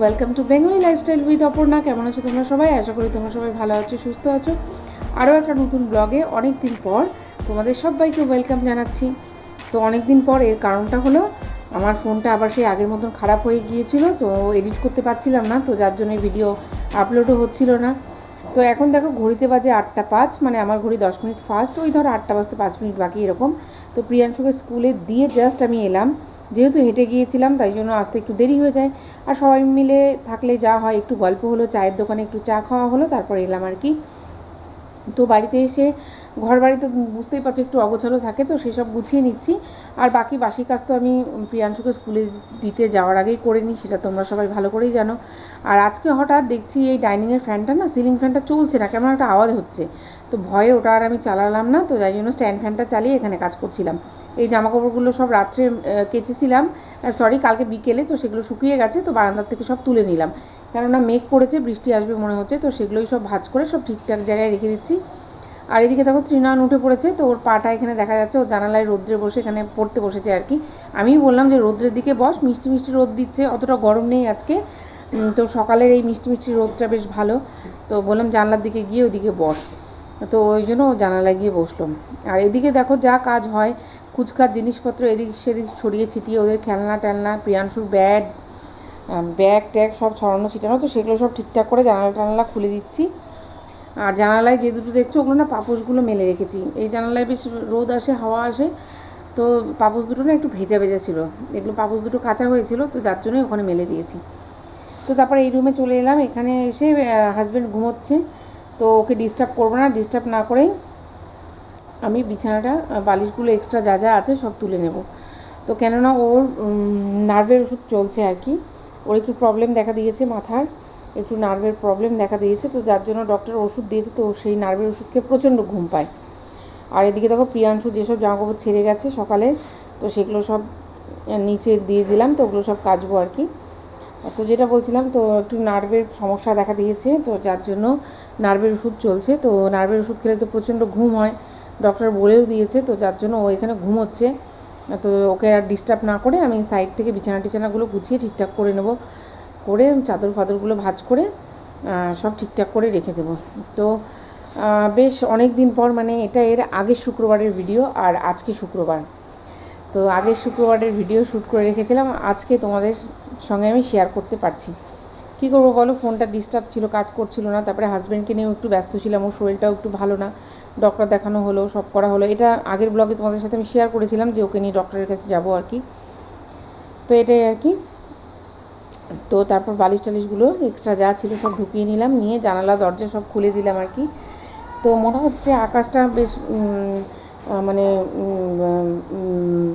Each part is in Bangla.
Welcome to Bengali lifestyle with Aparna কেমন আছো তোমরা সবাই? আশা করি তোমরা সবাই ভালো আছো, সুস্থ আছো। আরও একটা নতুন ব্লগে অনেক দিন পর তোমাদের সবাইকে ওয়েলকাম জানাচ্ছি। তো অনেক দিন পর এর কারণটা হলো, আমার ফোনটা আবার সেই আগের মতন খারাপ হয়ে গিয়েছিল, তো এডিট করতে পারছিলাম না, তো যার জন্য ভিডিও আপলোডও হচ্ছিল না। তো এখন দেখো ঘড়িতে বাজে আটটা পাঁচ মানে আমার ঘড়ি দশ মিনিট ফার্স্ট ওই ধরো আটটা বাজতে পাঁচ মিনিট বাকি এরকম। তো প্রিয়াংশুকে স্কুলে দিয়ে জাস্ট আমি এলাম। যেহেতু হেঁটে গিয়েছিলাম, তাই জন্য আসতে একটু দেরি হয়ে যায়। আর সবাই মিলে থাকলে যা হয়, একটু গল্প হলো, চায়ের দোকানে একটু চা খাওয়া হলো, তারপর এলাম আর কি। তো বাড়িতে এসে ঘর বাড়ি তো বুঝতেই পারছ, একটু অগোছালো থাকে তো, সেসব গুছিয়ে নিচ্ছি। আর বাকি বাসি কাজ তো আমি প্রিয়াংশুকে স্কুলে দিতে যাওয়ার আগেই করে নিই, সেটা তোমরা সবাই ভালো করেই জানো। আর আজকে হঠাৎ দেখছি এই ডাইনিংয়ের ফ্যানটা না, সিলিং ফ্যানটা চলছে না, কেমন একটা আওয়াজ হচ্ছে। তো ভয়ে ওটা আর আমি চালালাম না, তো যাই জন্য স্ট্যান্ড ফ্যানটা চালিয়ে এখানে কাজ করছিলাম। এই জামা কাপড়গুলো সব রাত্রে কেচেছিলাম সরি কালকে বিকেলে, তো সেগুলো শুকিয়ে গেছে, তো বারান্দার থেকে সব তুলে নিলাম। কেননা মেঘ করেছে, বৃষ্টি আসবে মনে হচ্ছে, তো সেগুলোই সব ভাঁজ করে সব ঠিকঠাক জায়গায় রেখে দিচ্ছি। আর এদিকে দেখো তৃণান উঠে পড়েছে, তো ওর পাটা এখানে দেখা যাচ্ছে, ও জানালায় রোদ্রে বসে এখানে পড়তে বসেছে আর কি। আমিই বললাম যে, রোদ্রের দিকে বস, মিষ্টি মিষ্টি রোদ দিচ্ছে, অতটা গরম নেই আজকে। তো সকালের এই মিষ্টি মিষ্টি রোদটা বেশ ভালো। তো বললাম জানলার দিকে গিয়ে ওইদিকে বস। তো ওই জন্য জানালায় গিয়ে বসলাম আর এদিকে দেখো যা কাজ হয় কুচকার জিনিসপত্র এদিক সেদিক ছড়িয়ে ছিটিয়ে ওদের খেলনা টেলনা, প্রিয়াংশুর ব্যাগ ব্যাগ ট্যাগ সব ছড়ানো ছিটানো, তো সেগুলো সব ঠিকঠাক করে জানালা টানালা খুলে দিচ্ছি। আর জানালায় যে দুটো দেখছ, ওগুলো না পাপোশগুলো মেলে রেখেছি। এই জানালায় বেশ রোদ আসে, হাওয়া আসে, তো পাপোশ দুটো না একটু ভেজা ভেজা ছিল। এগুলো পাপোশ দুটো কাঁচা হয়েছিল, তো যার জন্যই ওখানে মেলে দিয়েছি। তো তারপরে এই রুমে চলে এলাম, এখানে এসে হাজব্যান্ড ঘুমোচ্ছে, তো ওকে ডিস্টার্ব করব না ডিস্টার্ব না করেই আমি বিছানাটা বালিশগুলো এক্সট্রা যা যা আছে সব তুলে নেব। তো কেননা ওর নার্ভের ওষুধ চলছে আর কি। ওর একটু প্রবলেম দেখা দিয়েছে মাথার। একটু নার্ভের প্রবলেম দেখা দিয়েছে, তো যার জন্য ডক্টর ওষুধ দিয়েছে, তো সেই নার্ভের ওষুধ খেয়ে প্রচণ্ড ঘুম পায়। আর এদিকে দেখো প্রিয়াংশু যেসব জামাকাপড় ছেড়ে গেছে সকালে, তো সেগুলো সব নিচে দিয়ে দিলাম, তো ওগুলো সব কাচবো আর কি। তো যেটা বলছিলাম, তো একটু নার্ভের সমস্যা দেখা দিয়েছে, তো যার জন্য নার্ভের ওষুধ চলছে, তো নার্ভের ওষুধ খেলে তো প্রচণ্ড ঘুম হয় ডক্টর বলেও দিয়েছে, তো যার জন্য ও এখানে ঘুমোচ্ছে। তো ওকে আর ডিস্টার্ব না করে আমি সাইড থেকে বিছানা টিছানাগুলো গুছিয়ে ঠিকঠাক করে নেব। করে চাদর ফাদরগুলো ভাঁজ করে সব ঠিকঠাক করে রেখে দেবো। তো বেশ অনেক দিন পর মানে এটা এর আগের শুক্রবারের ভিডিও আর আজকে শুক্রবার। তো আগের শুক্রবারের ভিডিও শ্যুট করে রেখেছিলাম, আজকে তোমাদের সঙ্গে আমি শেয়ার করতে পারছি। কী করব বলো? ফোনটা ডিস্টার্ব ছিল, কাজ করছিল না, তারপরে হাজব্যান্ডকে নিয়েও একটু ব্যস্ত ছিলাম, ওর শরীরটাও একটু ভালো না ডক্টর দেখানো হলো, সব করা হলো। এটা আগের ব্লগে তোমাদের সাথে আমি শেয়ার করেছিলাম যে ওকে নিয়ে ডক্টরের কাছে যাব আর কি। তো এটাই আর কি। তো তারপর বালিশ টালিশগুলো এক্সট্রা যা ছিল সব ঢুকিয়ে নিলাম, নিয়ে জানালা, দরজা সব খুলে দিলাম আর কি। তো মনে হচ্ছে আকাশটা বেশ মানে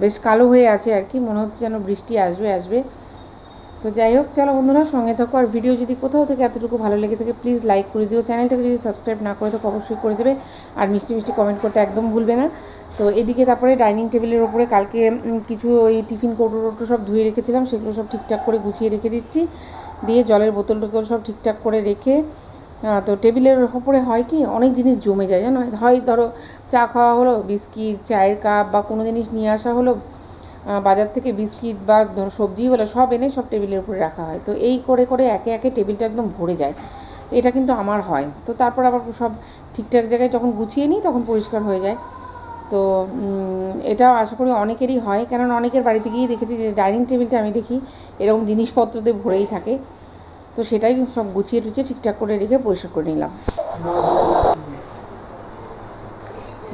বেশ কালো হয়ে আছে আর কি, মনে হচ্ছে যেন বৃষ্টি আসবে আসবে। তো যাই হোক, চলো বন্ধুরা, সঙ্গে থাকো। আর ভিডিও যদি কোথাও থেকে এতটুকু ভালো লেগে থাকে প্লিজ লাইক করে দিও। চ্যানেলটাকে যদি সাবস্ক্রাইব না করে থাকো, অবশ্যই করে দেবে। আর মিষ্টি মিষ্টি কমেন্ট করতে একদম ভুলবে না। তো এদিকে তারপরে ডাইনিং টেবিলের ওপরে কালকে কিছু ওই টিফিন কৌটো টোটো সব ধুয়ে রেখেছিলাম, সেগুলো সব ঠিকঠাক করে গুছিয়ে রেখে দিচ্ছি। দিয়ে জলের বোতল টোতল সব ঠিকঠাক করে রেখে তো টেবিলের ওপরে হয় কি, অনেক জিনিস জমে যায়, জানো? হয় ধরো চা খাওয়া হলো, বিস্কিট, চায়ের কাপ বা কোনো জিনিস নিয়ে আসা হলো বাজার থেকে বিস্কিট বা ধরো সবজি হলো, সব এনে সব টেবিলের উপরে রাখা হয়। তো এই করে করে একে একে টেবিলটা একদম ভরে যায়। এটা কিন্তু আমার হয়। তো তারপর আবার সব ঠিকঠাক জায়গায় যখন গুছিয়ে নিই, তখন পরিষ্কার হয়ে যায়। তো উম, এটা আশা করি অনেকেরই হয়। কারণ অনেকের বাড়িতে গিয়েই দেখেছি যে ডাইনিং টেবিলটা আমি দেখি এরকম জিনিসপত্র দিয়ে ভরেই থাকে। তো সেটাই সব গুছিয়ে টুছিয়ে ঠিকঠাক করে রেখে পরিষ্কার করে নিলাম।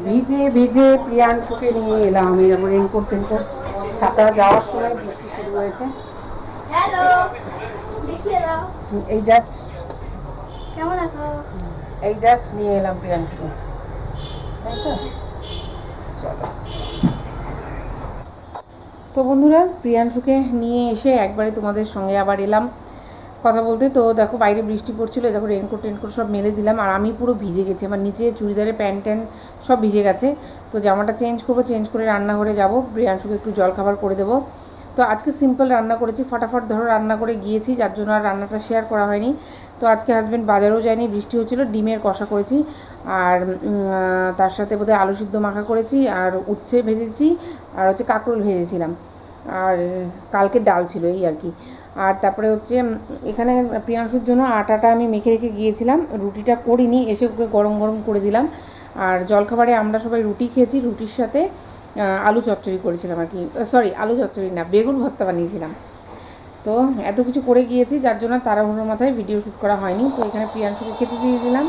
ভিজে ভিজে প্রিয়াংশুকে নিয়ে এলাম আমি যেমন রেনকোট টেনকোট ছাতা যাওয়ার সময় বৃষ্টি শুরু হয়েছে। এই জাস্ট কেমন আছো? এই জাস্ট নিয়ে এলাম প্রিয়াংশু তাই তো? তো বন্ধুরা, প্রিয়াংশুকে নিয়ে এসে একবারে তোমাদের সঙ্গে আবার এলাম কথা বলতে। তো দেখো, বাইরে বৃষ্টি পড়ছিলো দেখো রেনকোট টেনকোট সব মেলে দিলাম আর আমি পুরো ভিজে গেছি। আমার নিচে চুড়িদারের প্যান্ট ট্যান্ট সব ভিজে গেছে। তো জামাটা চেঞ্জ করব, চেঞ্জ করে রান্নাঘরে যাব। প্রিয়াংশুকে একটু জল খাবার করে দেবো। তো আজকে সিম্পল রান্না করেছি। ফটাফট ধরো রান্না করে গিয়েছি, যার জন্য আর রান্নাটা শেয়ার করা হয়নি। তো আজকে হাজব্যান্ড বাজারেও যায়নি, বৃষ্টি হচ্ছিল, ডিমের কষা করেছি আর তার সাথে বোধহয় আলু সিদ্ধ মাখা করেছি আর উচ্ছে ভেজেছি আর হচ্ছে কাঁকরোল ভেজেছিলাম। আর কালকে ডাল ছিল এই আর কি। আর তারপরে হচ্ছে এখানে প্রিয়াংশুর জন্য আটাটা আমি মেখে রেখে গিয়েছিলাম, রুটিটা করিনি, এসে ওকে গরম গরম করে দিলাম। আর জলখাবারে আমরা সবাই রুটি খেয়েছি, রুটির সাথে আলু চচ্চড়ি করেছিলাম আর কি সরি আলু চচ্চড়ি না, বেগুন ভর্তা বানিয়েছিলাম। তো এত কিছু করে গিয়েছি, যার জন্য তাড়াহুড়োর মাথায় ভিডিও শ্যুট করা হয়নি। তো এখানে প্রিয়াংশুকে খেতে দিয়ে দিলাম।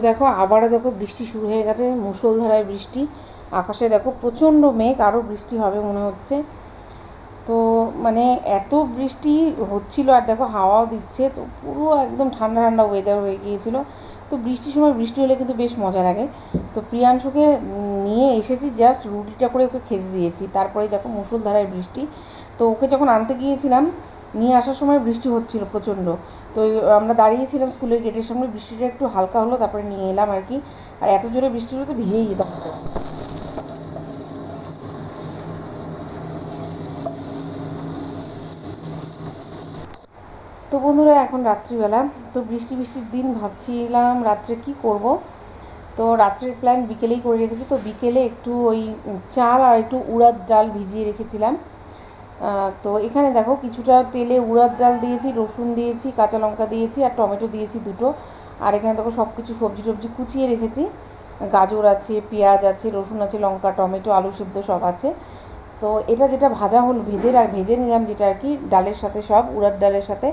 দেখো, আবারও দেখো বৃষ্টি শুরু হয়ে গেছে, মুষলধারায় বৃষ্টি। আকাশে দেখো প্রচণ্ড মেঘ, আরও বৃষ্টি হবে মনে হচ্ছে। তো মানে এত বৃষ্টি হচ্ছিল আর দেখো হাওয়াও দিচ্ছে, তো পুরো একদম ঠান্ডা ঠান্ডা ওয়েদার হয়ে গিয়েছিল। তো বৃষ্টির সময় বৃষ্টি হলে কিন্তু বেশ মজা লাগে। তো প্রিয়াংশুকে নিয়ে এসেছি জাস্ট রুটিটা করে ওকে খেতে দিয়েছি। তারপরে দেখো মুষলধারায় বৃষ্টি। তো ওকে যখন আনতে গিয়েছিলাম, নিয়ে আসার সময় বৃষ্টি হচ্ছিল প্রচণ্ড। তো আমরা দাঁড়িয়েছিলাম স্কুলের গেটের সামনে, বৃষ্টিটা একটু হালকা হলো, তারপরে নিয়ে এলাম আর কি। আর এত জোরে বৃষ্টি হলো তো ভিজেই যেতাম তো বন্ধুরা, এখন রাত্রিবেলা। তো বৃষ্টি বৃষ্টির দিন ভাবছিলাম রাত্রে কি করব? তো রাত্রের প্ল্যান বিকেলেই করে রেখেছি। তো বিকেলে একটু ওই চাল আর একটু উড়ার ডাল ভিজিয়ে রেখেছিলাম। তো এখানে দেখো কিছুটা তেলে উড়ার ডাল দিয়েছি, রসুন দিয়েছি, কাঁচা লঙ্কা দিয়েছি আর টমেটো দিয়েছি দুটো। আর এখানে দেখো সব কিছু সবজি টবজি কুচিয়ে রেখেছি। গাজর আছে, পেঁয়াজ আছে, রসুন আছে, লঙ্কা, টমেটো, আলু সিদ্ধ সব আছে। তো এটা যেটা ভাজা হল, ভেজে ভেজে নিলাম যেটা আর কি, ডালের সাথে সব, উড়ার ডালের সাথে।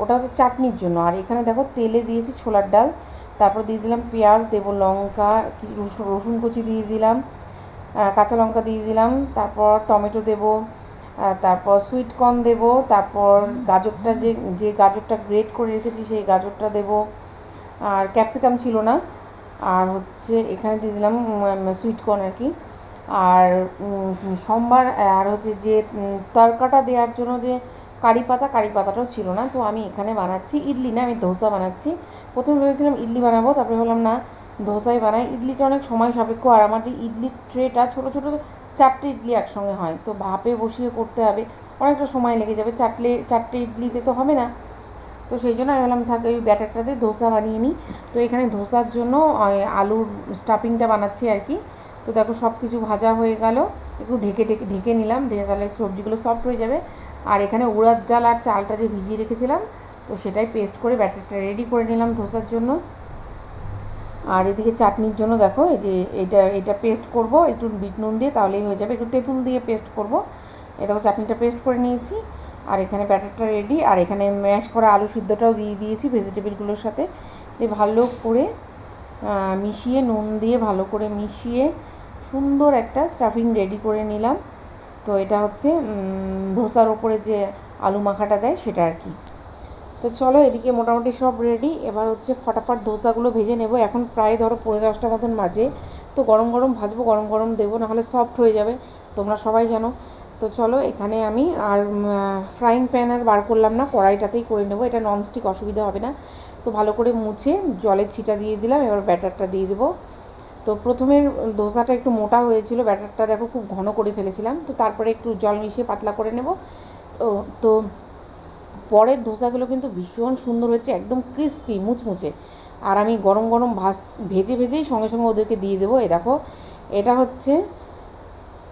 ওটা হচ্ছে চাটনির জন্য। আর এখানে দেখো তেলে দিয়েছি ছোলার ডাল। তারপর দিয়ে দিলাম পেঁয়াজ, দেবো লঙ্কা রসুন রসুন কুচি দিয়ে দিলাম কাঁচা লঙ্কা দিয়ে দিলাম। তারপর টমেটো দেবো তারপর সুইট কর্ন দেবো তারপর গাজরটা যে যে গাজরটা গ্রেট করে রেখেছি সেই গাজরটা দেবো। আর ক্যাপসিকাম ছিল না আর হচ্ছে এখানে দিয়ে দিলাম সুইট কর্ন আর কি। আর সোমবার আর হচ্ছে যে উম, তড়কাটা দেওয়ার জন্য যে কারি পাতা কারি পাতাটাও ছিল না তো আমি এখানে বানাচ্ছি ইডলি না আমি ধোসা বানাচ্ছি। প্রথমে ভেবেছিলাম ইডলি বানাবো তারপরে ভাবলাম না ধোসাই বানাই। ইডলিটা অনেক সময় সাপেক্ষ আর আমার যে ইডলির ট্রেটা ছোটো ছোটো চারটে ইডলি একসঙ্গে হয়, তো ভাপে বসিয়ে করতে হবে। অনেকটা সময় লেগে যাবে, চারটে চারটে ইডলিতে তো হবে না। তো সেই জন্য আমি ভাবলাম, থাক, ওই ব্যাটারটাতে ধোসা বানিয়ে নিই। তো এখানে ধোসার জন্য আলুর স্টাফিংটা বানাচ্ছি আর কি। তো দেখো সব কিছু ভাজা হয়ে গেল। একটু ঢেকে ঢেকে ঢেকে নিলাম। দিয়ে তাহলে সবজিগুলো সফট হয়ে যাবে। আর এখানে উড়াদ ডাল আর চালটা যে ভিজিয়ে রেখেছিলাম, তো সেটাই পেস্ট করে ব্যাটারটা রেডি করে নিলাম ধোসার জন্য। আর এদিকে চাটনির জন্য দেখো, এই যে এটা এটা পেস্ট করব, একটু বিট নুন দিয়ে তাহলেই হয়ে যাবে। একটু তেঁতুল দিয়ে পেস্ট করব। এটা চাটনিটা পেস্ট করে নিয়েছি। আর এখানে ব্যাটারটা রেডি আর এখানে ম্যাশ করা আলু সিদ্ধটাও দিয়ে দিয়েছি ভেজিটেবলগুলোর সাথে। দিয়ে ভালো করে মিশিয়ে নুন দিয়ে ভালো করে মিশিয়ে সুন্দর একটা স্টাফিং রেডি করে নিলাম। তো এটা হচ্ছে ধোসার ওপরে যে আলু মাখাটা দেয় সেটা আর কি। তো চলো, এদিকে মোটামুটি সব রেডি এবার হচ্ছে ফটাফট ধোসাগুলো ভেজে নেব। এখন প্রায় ধরো পনেরো দশটা মতন মাঝে তো গরম গরম ভাজবো, গরম গরম দেবো, নাহলে সফট হয়ে যাবে। তোমরা সবাই জানো। তো চলো, এখানে আমি আর ফ্রাইং প্যান আর বার করলাম না। কড়াইটাতেই করে নেব। এটা ননস্টিক অসুবিধা হবে না। তো ভালো করে মুছে জলের ছিটা দিয়ে দিলাম। এবার ব্যাটারটা দিয়ে দেবো। তো প্রথমে ধোসাটা একটু মোটা হয়েছিল। ব্যাটারটা দেখো খুব ঘন করে ফেলেছিলাম। তো তারপরে একটু জল মিশিয়ে পাতলা করে নেব। তো তো পরের ধোসাগুলো কিন্তু ভীষণ সুন্দর হয়েছে, একদম ক্রিস্পি মুচমুচে। আর আমি গরম গরম ভাজ, ভেজে ভেজেই সঙ্গে সঙ্গে ওদেরকে দিয়ে দেবো। এই দেখো, এটা হচ্ছে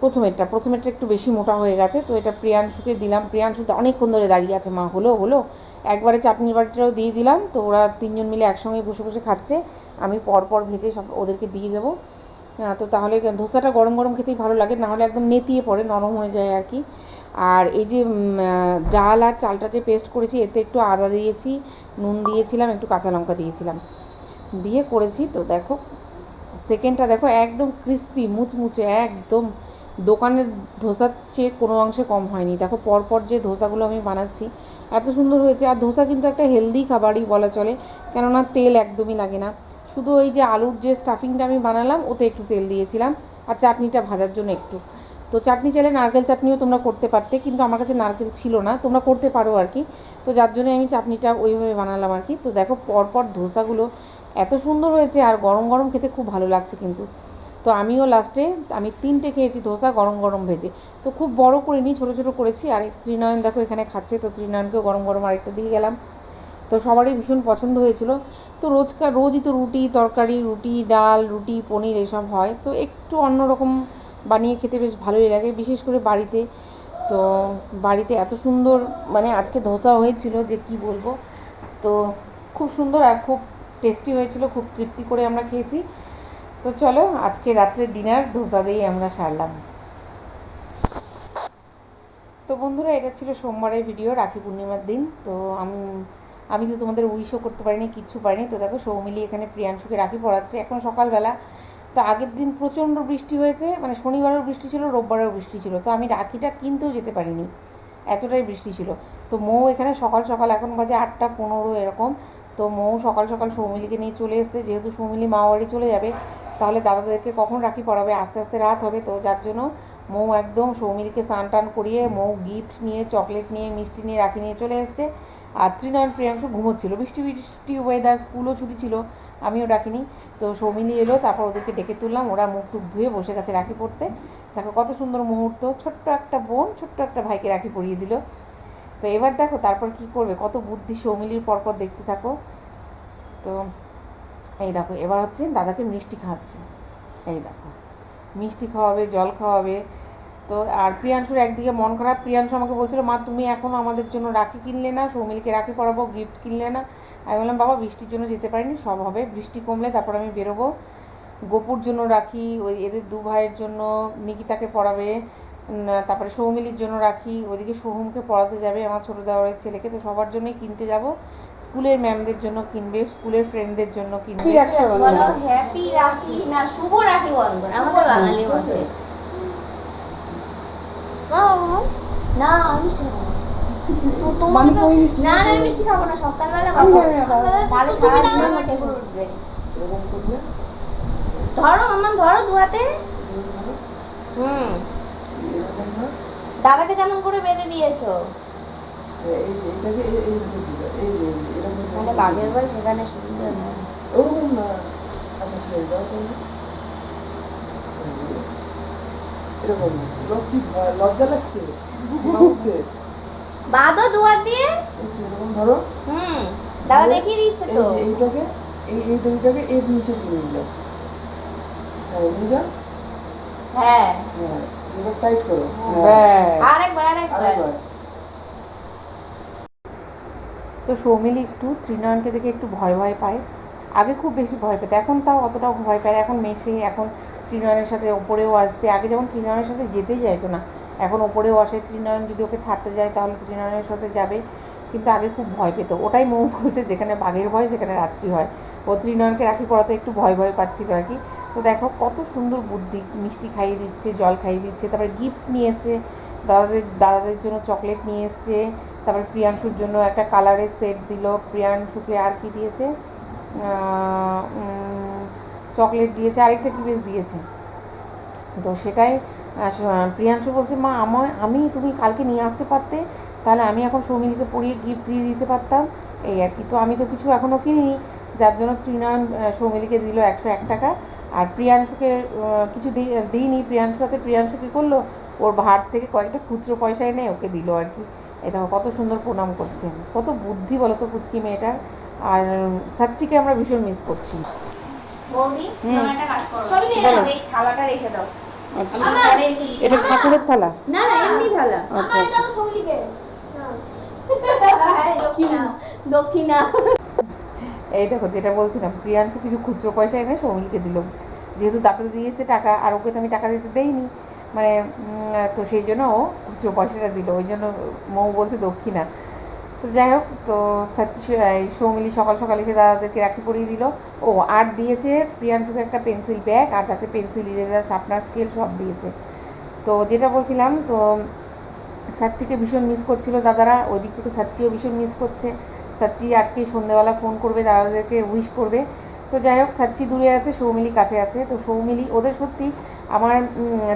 প্রথমেরটা। প্রথমেরটা একটু বেশি মোটা হয়ে গেছে, তো এটা প্রিয়াংশুকে দিলাম। প্রিয়াংশু তো অনেকক্ষণ ধরে দাঁড়িয়ে আছে, মা, হলো হলো। একবারে চাটনির বাটিটাও দিয়ে দিলাম, তো ওরা তিনজন মিলে একসঙ্গে বসে বসে খাচ্ছে। আমি পরপর ভেজে সব ওদেরকে দিয়ে দেবো। তো তাহলে ধোসাটা গরম গরম খেতেই ভালো লাগে নাহলে একদম নেতিয়ে পড়ে, নরম হয়ে যায় আর কি। আর এই যে ডাল আর চালটা যে পেস্ট করেছি, এতে একটু আদা দিয়েছি, নুন দিয়েছিলাম, একটু কাঁচা লঙ্কা দিয়েছিলাম। দিয়ে করেছি তো দেখো, সেকেন্ডটা দেখো, একদম ক্রিস্পি মুচমুচে, একদম দোকানের ধোসার চেয়ে কোনো অংশে কম হয়নি। দেখো, পরপর যে ধোসাগুলো আমি বানাচ্ছি, এত সুন্দর হয়েছে। আর ধোসা কিন্তু একটা হেলদি খাবারই বলা চলে, কেননা তেল একদমই লাগে না। শুধু ওই যে আলুর যে স্টাফিংটা আমি বানালাম, ওতে একটু তেল দিয়েছিলাম, আর চাটনিটা ভাজার জন্য একটু। তো চাটনি চাইলে নারকেল চাটনিও তোমরা করতে পারতে, কিন্তু আমার কাছে নারকেল ছিল না, তোমরা করতে পারো আর কি। তো যার জন্য আমি চাটনিটা ওইভাবে বানালাম আর কি। তো দেখো, পরপর ধোসাগুলো এত সুন্দর হয়েছে আর গরম গরম খেতে খুব ভালো লাগছে কিন্তু। তো আমিও লাস্টে আমি তিনটে খেয়েছি, ধোসা, গরম গরম ভেজে। তো খুব বড় করে করিনি ছোট ছোট করেছি। আর ত্রিনয়ন দেখো এখানে খাচ্ছে, তো ত্রিনয়নকেও গরম গরম আরেকটা দিয়ে গেলাম। তো সবারই ভীষণ পছন্দ হয়েছিল। তো রোজকার, রোজই তো রুটি তরকারি, রুটি, ডাল, রুটি, পনির এসব হয়। তো একটু অন্যরকম বানিয়ে খেতে বেশ ভালোই লাগে, বিশেষ করে বাড়িতে। তো বাড়িতে এত সুন্দর মানে আজকে ধোসা হয়েছিল যে কি বলব? তো খুব সুন্দর আর খুব টেস্টি হয়েছিল, খুব তৃপ্তি করে আমরা খেয়েছি। তো চলো, আজকে রাত্রের ডিনার ধোসা দিয়েই আমরা সারলাম। তো বন্ধুরা, এটা ছিল সোমবারের ভিডিও রাখি পূর্ণিমার দিন। তো আমি আমি তো তোমাদের উইশও করতে পারিনি, কিচ্ছু পারিনি। তো দেখো, সৌমিলি এখানে প্রিয়াংশুকে রাখি পড়াচ্ছে। এখন সকালবেলা তো আগের দিন প্রচণ্ড বৃষ্টি হয়েছে মানে শনিবারেও বৃষ্টি ছিল, রোববারেও বৃষ্টি ছিল। তো আমি রাখিটা কিনতেও যেতে পারিনি, এতটাই বৃষ্টি ছিল। তো মৌ এখানে সকাল সকাল, এখন বাজে আটটা পনেরো এরকম, তো মৌ সকাল সকাল সৌমিলিকে নিয়ে চলে এসেছে। যেহেতু সৌমিলি মা বাড়ি চলে যাবে, তাহলে দাদাদেরকে কখন রাখি পড়াবে? আস্তে আস্তে রাত হবে, তো যার জন্য মৌ একদম সৌমিলিকে স্নান টান করিয়ে মৌ গিফট নিয়ে, চকলেট নিয়ে, মিষ্টি নিয়ে, রাখি নিয়ে চলে এসেছে। আর ত্রিনয়ন প্রিয়াংশু ঘুমোচ্ছিল। বৃষ্টি বৃষ্টি ওয়েদার স্কুলও ছুটি ছিল। আমিও ডাকিনি। তো সৌমিলি এলো, তারপর ওদেরকে ডেকে তুললাম। ওরা মুখ টুক ধুয়ে বসে গেছে রাখি পড়তে। দেখো কত সুন্দর মুহূর্ত। ছোট্ট একটা বোন, ছোট্ট একটা ভাইকে রাখি পরিয়ে দিল। তো এবার দেখো তারপর কি করবে? কত বুদ্ধি সৌমিলির পরপর দেখতে থাকো। তো এই দেখো, এবার হচ্ছে দাদাকে মিষ্টি খাওয়াচ্ছে। এই দেখো, মিষ্টি খাওয়াবে, জল খাওয়াবে। তো আর প্রিয়াংশুর একদিকে মন খারাপ। প্রিয়াংশু আমাকে বলছিল, মা, তুমি এখনও আমাদের জন্য রাখি কিনলে না? সৌমিলকে রাখি পরাবো গিফট কিনলে না? আমি বললাম বাবা বৃষ্টির জন্য যেতে পারিনি সব হবে। বৃষ্টি কমলে তারপর আমি বেরোবো। গোপুর জন্য রাখি ওই এদের দু ভাইয়ের জন্য নিকিতাকে পড়াবে তারপরে সৌমিলির জন্য রাখি ওইদিকে সোহমকে পড়াতে যাবে আমার ছোটো দেওয়ারের ছেলেকে। তো সবার জন্যই কিনতে যাব। স্কুলের ম্যামদের জন্য কিনবে স্কুলের ফ্রেন্ডদের জন্য কিনবে। বলো। হ্যাপি রাখি না শুভ রাখি বন্ধন আমাদের বাঙালি না। না। না মিষ্টি খাব না সকালবেলা আমার ধরো হুম। দাদাকে যেমন করে বেঁধে দিয়েছ। মানে বাঘের বল সেখানে সুন্দর না। ওরকম না। আচ্ছা ঠিক দাও এরকম ভয়- লজ্জা লাগছে? বাঁধো দু হাত দিয়ে ধরো। হুম দাদা দেখিয়ে দিচ্ছে তো। এইটাকে এই এই দড়িটাকে এর নিচে দিলাম হ্যাঁ নিয়ে যাও হ্যাঁ। হ্যাঁ। এবার টাইট করো। ব্যাস। আরেকবার আরেকবার। তো সৌমিলি একটু ত্রিনয়নকে দেখে একটু ভয় ভয় পায়। আগে খুব বেশি ভয় পেত এখন তাও অতটাও ভয় পায় না। এখন মেশে এখন ত্রিনয়নের সাথে ওপরেও আসবে। আগে যেমন ত্রিনয়নের সাথে যেতেই চাইতো না এখন ওপরেও আসে ত্রিনয়ন, যদি ওকে ছাড়তে যায় তাহলে ত্রিনয়নের সাথে যাবে। কিন্তু আগে খুব ভয় পেত। ওটাই মৌ বলছে, যেখানে বাঘের ভয়, সেখানে রাত্রি হয়। ও ত্রিনয়নকে রাখি পড়াতে একটু ভয় ভয় পাচ্ছিল আর কি। তো দেখো, কত সুন্দর বুদ্ধি, মিষ্টি খাইয়ে দিচ্ছে, জল খাইয়ে দিচ্ছে, তারপরে গিফট নিয়ে এসে দাদাদের দাদাদের জন্য চকলেট নিয়ে এসছে, তারপরে প্রিয়াংশুর জন্য একটা কালারের সেট দিল। প্রিয়াংশুকে আর কি দিয়েছে? চকলেট দিয়েছে, আরেকটা কি বেশ দিয়েছে? তো সেটাই প্রিয়াংশু বলছে মা আমায় আমি তুমি কালকে নিয়ে আসতে পারতে? তাহলে আমি এখন সৌমিলিকে পড়িয়ে গিফট দিয়ে দিতে পারতাম। এই আর কি। তো আমি তো কিছু এখনও কিনিনি। যার জন্য ত্রিনয়ন আহ, সৌমিলিকে দিল একশো এক টাকা। আর প্রিয়াংশুকে কিছু দি- দিইনি। প্রিয়াংশু সাথে প্রিয়াংশু কী করল? ওর ভাত থেকে কয়েকটা খুচরো পয়সা এনে ওকে দিল আর কি। দেখো কত সুন্দর প্রণাম করছে কত বুদ্ধি বলো তো পুচকি মেয়েটার। আর সাচ্চিকে আমরা ভীষণ মিস করছি। বৌদি একটা কাজ করো। থালাটা রেখে দাও। আচ্ছা। নিয়ে এটা ঠাকুরের থালা? না না এমনি থালা। আচ্ছা, আচ্ছা। দক্ষিণা। দক্ষিণা। এই দেখো যেটা বলছিলাম প্রিয়াংশু কিছু খুচরো পয়সা এনে সৌমিলকে দিল। যেহেতু তাকে দিয়েছে টাকা আর ওকে তো আমি টাকা দিতে দেইনি। মানে তো সেই জন্য ও খুচরো পয়সাটা দিল। ওই জন্য মৌ বলছে দক্ষিণা। তো যাই হোক, তো সৌমিলি সকাল সকাল এসে দাদাদেরকে রাখি পরিয়ে দিল। ও, আর দিয়েছে প্রিয়াংশুকে একটা পেন্সিল ব্যাগ, আর তাতে পেন্সিল, ইরেজার, শার্পনার স্কেল সব দিয়েছে। তো যেটা বলছিলাম, তো সাচ্চিকে ভীষণ মিস করছিল দাদারা, ওই দিক থেকে সাচ্চিও ভীষণ মিস করছে। সাচ্চি আজকে সন্ধ্যেবেলা ফোন করবে, দাদাদেরকে উইশ করবে। তো যাই হোক সাচ্চি দূরে আছে, সৌমিলি কাছে আছে। তো সৌমিলি, ওদের সত্যি আমার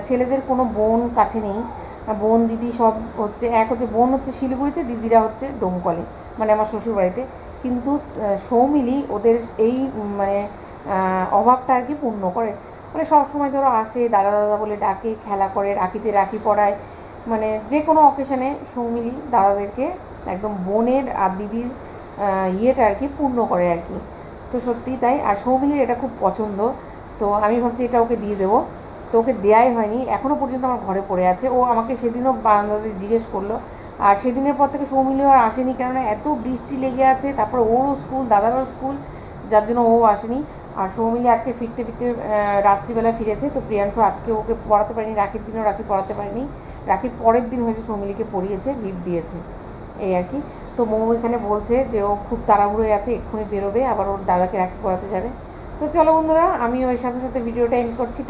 ছেলেদের কোনো বোন কাছে নেই। বোন দিদি সব হচ্ছে এক হচ্ছে বোন হচ্ছে শিলিগুড়িতে, দিদিরা হচ্ছে ডোমকলে মানে আমার শ্বশুরবাড়িতে। কিন্তু সৌমিলি ওদের এই মানে অভাবটা আর কি পূর্ণ করে। মানে সব সময় ধরো আসে, দাদা দাদা বলে ডাকে, খেলা করে, রাখিতে রাখি পড়ায়। মানে যে কোনো অকেশনে সৌমিলি দাদাদেরকে একদম বোনের আর দিদির ইয়েটা আর কি পূর্ণ করে আর কি। তো সত্যিই তাই। আর সৌমিলির এটা খুব পছন্দ। তো আমি ভাবছি এটা ওকে দিয়ে দেবো। তো ওকে দেয়াই হয়নি এখনও পর্যন্ত আমার ঘরে পড়ে আছে। ও আমাকে সেদিনও বারান্দাতে জিজ্ঞেস করল। আর সেদিনের পর থেকে সৌমিলিও আর আসেনি, কেননা এত বৃষ্টি লেগে আছে, তারপর ওরও স্কুল, দাদারও স্কুল, যার জন্য ও আসেনি। আর সৌমিলি আজকে ফিরতে ফিরতে রাত্রিবেলা ফিরেছে, তো প্রিয়াংশু আজকে ওকে পড়াতে পারিনি, রাখির দিনও রাখি পড়াতে পারিনি। রাখির পরের দিন হয়তো সৌমিলিকে পড়িয়েছে গিফট দিয়েছে, এই আর কি। তো মৌ এখানে বলছে যে ও খুব তাড়াহুড়োয় আছে, এক্ষুনি বেরোবে, আবার ওর দাদাকে রাখি পড়াতে যাবে। তো চলো বন্ধুরা আমি ওর সাথে সাথে ভিডিওটা এন্ড করছি